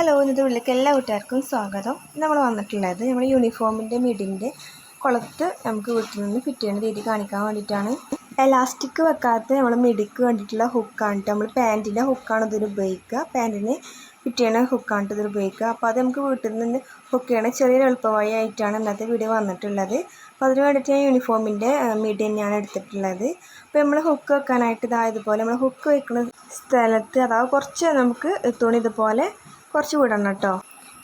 Hello ഇന്നത്തെ ഉള്ളിലേക്ക് എല്ലാ കൂട്ടുകാർക്കും സ്വാഗതം. നമ്മൾ വന്നിട്ടുള്ളത് നമ്മൾ യൂണിഫോമിന്റെ മിഡിന്റെ കുളത്ത് നമുക്ക് വീട്ടിൽ നിന്ന് ഫിറ്റ് ചെയ്യുന്ന രീതി കാണിക്കാൻ വേണ്ടിയിട്ടാണ്. എലാസ്റ്റിക് വെക്കാത്ത നമ്മൾ മിഡിക്ക് വേണ്ടിയിട്ടുള്ള ഹുക്കാണ് നമ്മൾ പാന്റിന്റെ ഹുക്കാണ് ഇതിന് ഉപയോഗിക്കുക. പാന്റിന് ഫിറ്റ് ചെയ്യണ ഹുക്കാണ് ഇതിൽ ഉപയോഗിക്കുക. അപ്പോൾ അത് നമുക്ക് വീട്ടിൽ നിന്ന് ഹുക്ക് ചെയ്യണ ചെറിയൊരു എളുപ്പവഴി ആയിട്ടാണ് ഇന്നത്തെ വീഡിയോ വന്നിട്ടുള്ളത്. അപ്പോൾ അതിന് വേണ്ടിയിട്ട് ഞാൻ യൂണിഫോമിന്റെ മിഡി തന്നെയാണ് എടുത്തിട്ടുള്ളത്. അപ്പോൾ നമ്മൾ ഹുക്ക് വെക്കാനായിട്ട് ഇതായതുപോലെ നമ്മൾ ഹുക്ക് വെക്കുന്ന സ്ഥലത്ത് അതായത് കുറച്ച് നമുക്ക് തുണി ഇതുപോലെ കുറച്ച് വിടണം കേട്ടോ.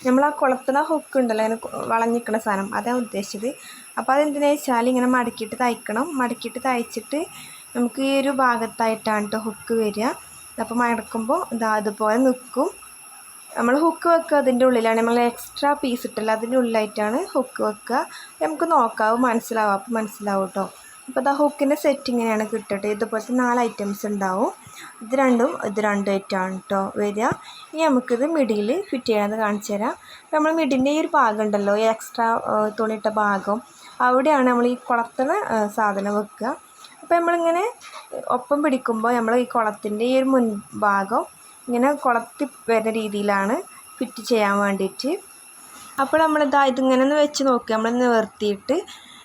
നമ്മൾ ആ കുളത്തുന്ന ഹുക്ക് ഉണ്ടല്ലോ അതിന് വളഞ്ഞിരിക്കുന്ന സാധനം. അതാണ് ഉദ്ദേശിച്ചത്. അപ്പോൾ അതെന്തിനാ വെച്ചാൽ ഇങ്ങനെ മടക്കിയിട്ട് തയ്ക്കണം. മടക്കിയിട്ട് തയ്ച്ചിട്ട് നമുക്ക് ഈ ഒരു ഭാഗത്തായിട്ടാണ് കേട്ടോ ഹുക്ക് വരിക. അപ്പോൾ മടക്കുമ്പോൾ ഇതാ അതുപോലെ നിൽക്കും നമ്മൾ ഹുക്ക് വെക്കുക അതിന്റെ ഉള്ളിലാണ്. നമ്മൾ എക്സ്ട്രാ പീസ് ഇട്ടില്ല അതിന്റെ ഉള്ളിലായിട്ടാണ് ഹുക്ക് വെക്കുക. നമുക്ക് നോക്കാവും മനസ്സിലാവും. അപ്പോൾ മനസ്സിലാവും കേട്ടോ അപ്പോൾ ദാ ഹുക്കിന്റെ സെറ്റ് ഇങ്ങനെയാണ് കിട്ടട്ടെ ഇതുപോലത്തെ നാല് ഐറ്റംസ് ഉണ്ടാവും. ഇത് രണ്ടും ഇത് രണ്ടും ആയിട്ടാണ് കേട്ടോ വരിക. ഇനി നമുക്കിത് മിഡിൽ ഫിറ്റ് ചെയ്യണമെന്ന് കാണിച്ചു തരാം. നമ്മൾ മിഡിന്റെ ഈ ഒരു ഭാഗം ഉണ്ടല്ലോ ഈ എക്സ്ട്രാ തുണിയിട്ട ഭാഗം. അവിടെയാണ് നമ്മൾ ഈ കുളത്തിന് സാധനം വെക്കുക. അപ്പോൾ നമ്മളിങ്ങനെ ഒപ്പം പിടിക്കുമ്പോൾ നമ്മൾ ഈ കുളത്തിന്റെ ഈ ഒരു മുൻഭാഗം ഇങ്ങനെ കുളത്തി വരുന്ന രീതിയിലാണ് ഫിറ്റ് ചെയ്യാൻ വേണ്ടിയിട്ട്. അപ്പോൾ നമ്മളിതാ ഇതിങ്ങനെ ഒന്ന് വെച്ച് നോക്കുക. നമ്മൾ നിവർത്തിയിട്ട്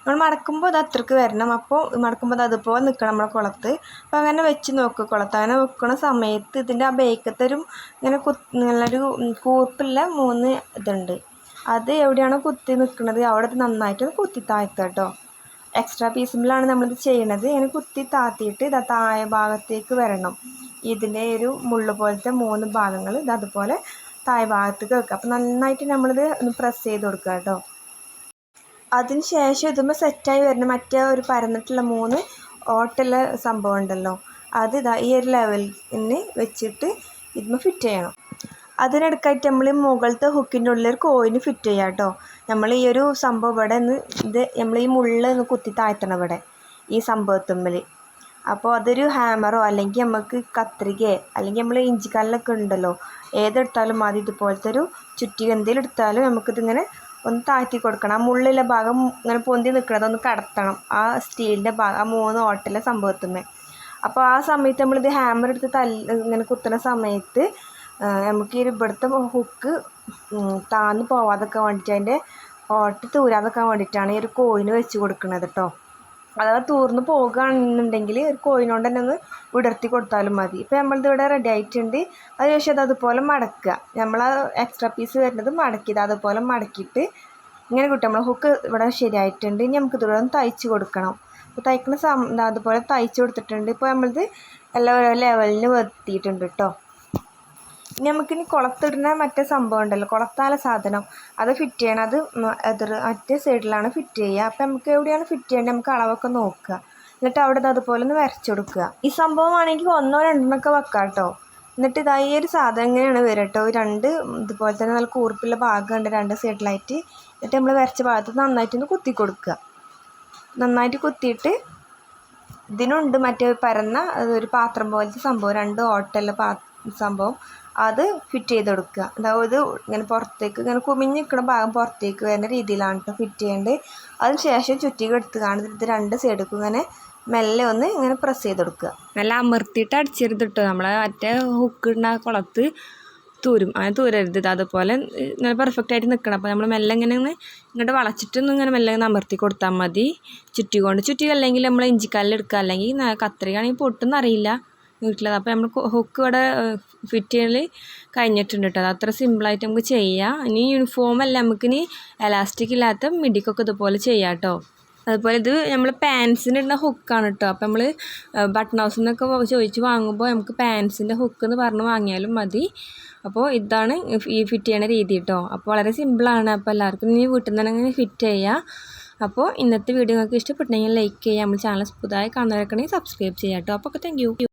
നമ്മൾ മടക്കുമ്പോൾ അത് അത്രയ്ക്ക് വരണം. അപ്പോൾ മടക്കുമ്പോൾ അത് അതുപോലെ നിൽക്കണം നമ്മളെ കുളത്ത്. അപ്പോൾ അങ്ങനെ വെച്ച് നോക്കുക കുളത്ത്. അങ്ങനെ വെക്കുന്ന സമയത്ത് ഇതിന്റെ ആ ബേക്കത്തെ ഒരു ഇങ്ങനെ കു നല്ലൊരു കൂർപ്പുള്ള മൂന്ന് ഇതുണ്ട്. അത് എവിടെയാണോ കുത്തി നിൽക്കുന്നത് അവിടെ നന്നായിട്ട് കുത്തി താഴ്ത്തുക കേട്ടോ. എക്സ്ട്രാ പീസിബിളാണ് നമ്മളിത് ചെയ്യണത്. ഇങ്ങനെ കുത്തി താത്തിയിട്ട് ഇതാ താഴെ ഭാഗത്തേക്ക് വരണം. ഇതിന്റെ ഒരു മുള്ളു പോലത്തെ മൂന്ന് ഭാഗങ്ങൾ ഇത് അതുപോലെ താഴെ ഭാഗത്തേക്ക് വെക്കുക. അപ്പോൾ നന്നായിട്ട് നമ്മളിത് ഒന്ന് പ്രസ് ചെയ്ത് കൊടുക്കുക കേട്ടോ. അതിന് ശേഷം ഇതുമ്പോൾ സെറ്റായി വരുന്ന മറ്റേ ഒരു പരന്നിട്ടുള്ള മൂന്ന് ഓട്ടുള്ള സംഭവം ഉണ്ടല്ലോ. അത് ഇതാ ഈ ഒരു ലെവലിന് വെച്ചിട്ട് ഇതുമ്പോൾ ഫിറ്റ് ചെയ്യണം. അതിനിടക്കായിട്ട് നമ്മൾ മുകളിലത്തെ ഹുക്കിന്റെ ഉള്ളിൽ ഒരു കോയിന് ഫിറ്റ് ചെയ്യാം കേട്ടോ. നമ്മൾ ഈ ഒരു സംഭവം ഇവിടെ നിന്ന് ഇത് നമ്മൾ ഈ മുള്ളിൽ ഒന്ന് കുത്തി താഴ്ത്തണം ഇവിടെ ഈ സംഭവത്തുമ്പിൽ അപ്പോൾ അതൊരു ഹാമറോ അല്ലെങ്കിൽ നമുക്ക് കത്രികയോ അല്ലെങ്കിൽ നമ്മൾ ഇഞ്ചിക്കല്ലൊക്കെ ഉണ്ടല്ലോ. ഏതെടുത്താലും മതി. ഇതുപോലത്തെ ഒരു ചുറ്റിക എന്തെങ്കിലും എടുത്താലും നമുക്കിതിങ്ങനെ ഒന്ന് താഴ്ത്തി കൊടുക്കണം. ആ മുള്ളിലെ ഭാഗം ഇങ്ങനെ പൊന്തി നിൽക്കുന്നത് ഒന്ന് കടത്തണം. ആ സ്റ്റീലിന്റെ ഭാഗം ആ മൂന്ന് ഓട്ടിലെ സംഭവത്തുമ്മേ അപ്പോൾ ആ സമയത്ത് നമ്മളിത് ഹാമർ എടുത്ത് തല്ല് ഇങ്ങനെ കുത്തുന്ന സമയത്ത് നമുക്ക് ഈ ഇവിടുത്തെ ഹുക്ക് താന്ന് പോവാതൊക്കെ വേണ്ടിയിട്ട് അതിന്റെ ഓട്ട് തൂരാതൊക്കെ വേണ്ടിയിട്ടാണ് ഈ ഒരു കോയിന് വെച്ച് കൊടുക്കുന്നത് കേട്ടോ അഥവാ തൂർന്ന് പോകുകയാണെന്നുണ്ടെങ്കിൽ ഒരു കോയിനോണ്ട് തന്നെ ഒന്ന് വിടർത്തി കൊടുത്താലും മതി. ഇപ്പോൾ നമ്മളിത് ഇവിടെ റെഡി ആയിട്ടുണ്ട്. അതിനുശേഷം അത് അതുപോലെ മടക്കുക. നമ്മൾ ആ എക്സ്ട്രാ പീസ് വരുന്നത് മടക്കിയത് അതുപോലെ മടക്കിയിട്ട് ഇങ്ങനെ കിട്ടും. നമ്മൾ ഹുക്ക് ഇവിടെ ശരിയായിട്ടുണ്ട്. ഇനി നമുക്ക് ഇതിവിടെ ഒന്ന് തയ്ച്ച് കൊടുക്കണം. അപ്പോൾ തയ്ക്കുന്ന സം അതുപോലെ തയ്ച്ച് കൊടുത്തിട്ടുണ്ട്. ഇപ്പോൾ നമ്മളിത് എല്ലാ ഓരോ ലെവലിന് എത്തിയിട്ടുണ്ട് കേട്ടോ ഇനി നമുക്കിനി കുളത്തിടുന്ന മറ്റേ സംഭവം ഉണ്ടല്ലോ കുളത്താല സാധനം. അത് ഫിറ്റ് ചെയ്യണം. അത് എതിർ മറ്റേ സൈഡിലാണ് ഫിറ്റ് ചെയ്യുക. അപ്പം നമുക്ക് എവിടെയാണ് ഫിറ്റ് ചെയ്യേണ്ടത്? നമുക്ക് അളവൊക്കെ നോക്കുക. എന്നിട്ട് അവിടെ അതുപോലെ ഒന്ന് വരച്ചു കൊടുക്കുക ഈ സംഭവമാണെങ്കിൽ ഒന്നോ രണ്ടെണ്ണമൊക്കെ വെക്കാം കേട്ടോ എന്നിട്ട് ഇതായി ഈ ഒരു സാധനം ഇങ്ങനെയാണ് വരിക കേട്ടോ രണ്ട് ഇതുപോലെ തന്നെ നല്ല കൂർപ്പുള്ള ഭാഗമുണ്ട് രണ്ട് സൈഡിലായിട്ട് എന്നിട്ട് നമ്മൾ വരച്ച ഭാഗത്ത് നന്നായിട്ടൊന്ന് കുത്തി കൊടുക്കുക. നന്നായിട്ട് കുത്തിയിട്ട് ഇതിനുണ്ട് മറ്റേ പരന്ന ഒരു പാത്രം പോലത്തെ സംഭവം. രണ്ട് ഓട്ടല്ല പാ സംഭവം. അത് ഫിറ്റ് ചെയ്ത് കൊടുക്കുക അതായത് ഇങ്ങനെ പുറത്തേക്ക് ഇങ്ങനെ കുമിഞ്ഞ് നിൽക്കുന്ന ഭാഗം പുറത്തേക്ക് വരുന്ന രീതിയിലാണ് കേട്ടോ ഫിറ്റ് ചെയ്യേണ്ടത്. അതിന് ശേഷം ചുറ്റിക കാണുന്നത് രണ്ട് സൈഡിലേക്ക് ഇങ്ങനെ മെല്ലെ ഒന്ന് ഇങ്ങനെ പ്രസ് ചെയ്ത് കൊടുക്കുക നല്ല അമർത്തിയിട്ട് അടിച്ചരുത് കേട്ടോ നമ്മൾ മറ്റേ ഹുക്കിടുന്ന കുളത്ത് തൂരും. അങ്ങനെ തൂരരുത് ഇത്. അതുപോലെ ഇങ്ങനെ പെർഫെക്റ്റ് ആയിട്ട് നിൽക്കണം. അപ്പോൾ നമ്മൾ മെല്ലെ ഇങ്ങനെ ഒന്ന് ഇങ്ങോട്ട് വളച്ചിട്ടൊന്നും ഇങ്ങനെ മെല്ലെ ഇങ്ങനെ അമർത്തി കൊടുത്താൽ മതി. ചുറ്റി കൊണ്ട് ചുറ്റി അല്ലെങ്കിൽ നമ്മൾ ഇഞ്ചിക്കല്ലെടുക്കുക അല്ലെങ്കിൽ കത്രികയാണെങ്കിൽ പൊട്ടുന്ന അറിയില്ല വീട്ടിലത്. അപ്പോൾ നമ്മൾ ഹുക്ക് ഇവിടെ ഫിറ്റ് ചെയ്യൽ കഴിഞ്ഞിട്ടുണ്ട് കേട്ടോ അത് അത്ര സിമ്പിളായിട്ട് നമുക്ക് ചെയ്യാം. ഇനി യൂണിഫോം അല്ല നമുക്കിനി എലാസ്റ്റിക് ഇല്ലാത്ത മിഡിക്കൊക്കെ ഇതുപോലെ ചെയ്യാം കേട്ടോ അതുപോലെ ഇത് നമ്മൾ പാൻസിന് ഇടുന്ന ഹുക്കാണ് കേട്ടോ അപ്പോൾ നമ്മൾ ബട്ടൺ ഹൗസിൽ നിന്നൊക്കെ ചോദിച്ച് വാങ്ങുമ്പോൾ നമുക്ക് പാൻസിന്റെ ഹുക്ക് എന്ന് പറഞ്ഞ് വാങ്ങിയാലും മതി. അപ്പോൾ ഇതാണ് ഈ ഫിറ്റ് ചെയ്യണ രീതി കേട്ടോ അപ്പോൾ വളരെ സിമ്പിളാണ് അപ്പോൾ എല്ലാവർക്കും ഇനി വീട്ടിൽ നിന്ന് തന്നെ ഫിറ്റ് ചെയ്യുക അപ്പോൾ ഇന്നത്തെ വീഡിയോ നിങ്ങൾക്ക് ഇഷ്ടപ്പെട്ടെങ്കിൽ ലൈക്ക് ചെയ്യുക നമ്മൾ ചാനൽ പുതുതായി കാണുന്നവരൊക്കെ സബ്സ്ക്രൈബ് ചെയ്യാം കേട്ടോ അപ്പോൾ താങ്ക്